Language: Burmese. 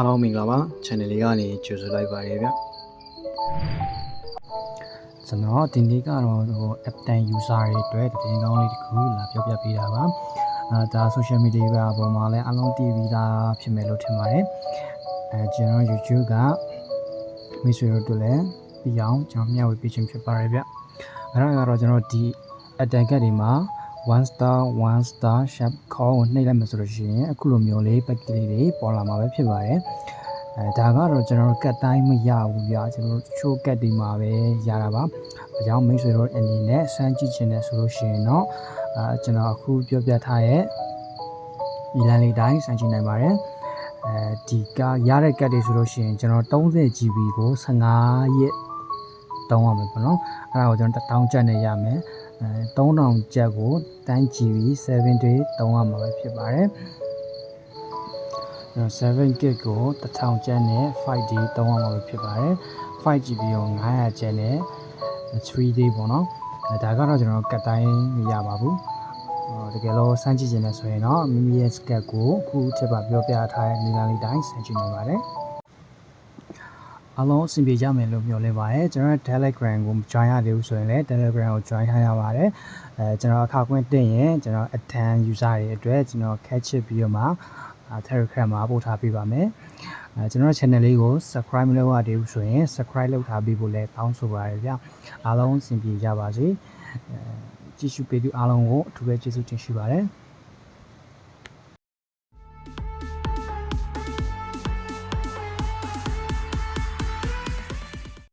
အားလုံးမင်္ဂလာပါ channel လေးကနေကြိုဆိုလိုက်ပါရစေဗျကျွန်တော်ဒီနေ့ကတော့ဟို app တန် user တွေအတွက်တင်ကောင်းလေးတစ်ခုလာပြောပြပေးတာပါအဲဒါ social media ပေါ်မှာလည်းအားလုံးတည်ပြီးသားဖြစ်မယ်လို့ထင်ပါတယ်အဲကျွန်တော် YouTube ကမိတ်ဆွေတို့တို့လည်းပြီးအောင်ကျွန်တော်မျှဝေပေးခြင်းဖြစ်ပါတယ်ဗျအဲဒါကတော့ကျွန်တော်ဒီ attack တွေမှာ one star one star sharp call ကိုနှိပ်လိုက်မှဆိုလို့ရှိရင်အခုလိုမျိုးလေး pack လေးတွေပေါ်လာမှာပဲဖြစ်ပါတယ်အဲဒါကတော့ကျွန်တော်တို့ကတ်တိုင်းမရဘူးဗျာကျွန်တော်တို့ချိုးကတ်ဒီမှာပဲရတာပါအကြောင်းမိတ်ဆွေတို့အနေနဲ့စမ်းကြည့်ခြင်းနဲ့ဆိုလို့ရှိရင်တော့အဲကျွန်တော်အခုပြောပြထားရဲ့ဒီလမ်းလေးတိုင်းစမ်းကြည့်နိုင်ပါတယ်အဲဒီကရတဲ့ကတ်တွေဆိုလို့ရှိရင်ကျွန်တော် 30GB ကို15ရက်တောင်းရမယ်ပေါ့နော်အဲ့ဒါကိုကျွန်တော်1000ကျပ်နဲ့ရမယ် အဲ3000ကျပ်ကို10 GB 7 day တောင်းရမှာပဲဖြစ်ပါတယ်7 gig ကို1000ကျပ်နဲ့5 day တောင်းရမှာပဲဖြစ်ပါတယ် 5 GB ကို900ကျပ်နဲ့ 3 day ပေါ့နော်အဲဒါကတော့ကျွန်တော်ကတ်တိုင်းမရပါဘူးဟောတကယ်လို့စမ်းကြည့်ခြင်းနဲ့ဆိုရင်တော့မိမိရဲ့ sketch ကိုအခုချက်ပါပြောပြထားတဲ့နေရာလေးတိုင်းစမ်းကြည့်နိုင်ပါတယ် အားလုံးအဆင်ပြေကြမယ်လို့မျှော်လင့်ပါတယ်ကျွန်တော် Telegram ကို join ရသေးဘူးဆိုရင်လည်း Telegram ကို join ထားရပါတယ်အဲကျွန်တော်အခါခွင့်တင်ရင်ကျွန်တော် attend user တွေအတွက်ကျွန်တော် catch ပြီးတော့မှ Telegram မှာပို့ထားပေးပါမယ်အဲကျွန်တော် channel လေးကို subscribe မလုပ်ရသေးဘူးဆိုရင် subscribe လုပ်ထားပေးဖို့လည်းတောင်းဆိုပါရစေဗျအားလုံးအဆင်ပြေကြပါစေအဲကြည့်ရှုပေးသူအားလုံးကိုအထူးပဲကျေးဇူးတင်ရှိပါတယ်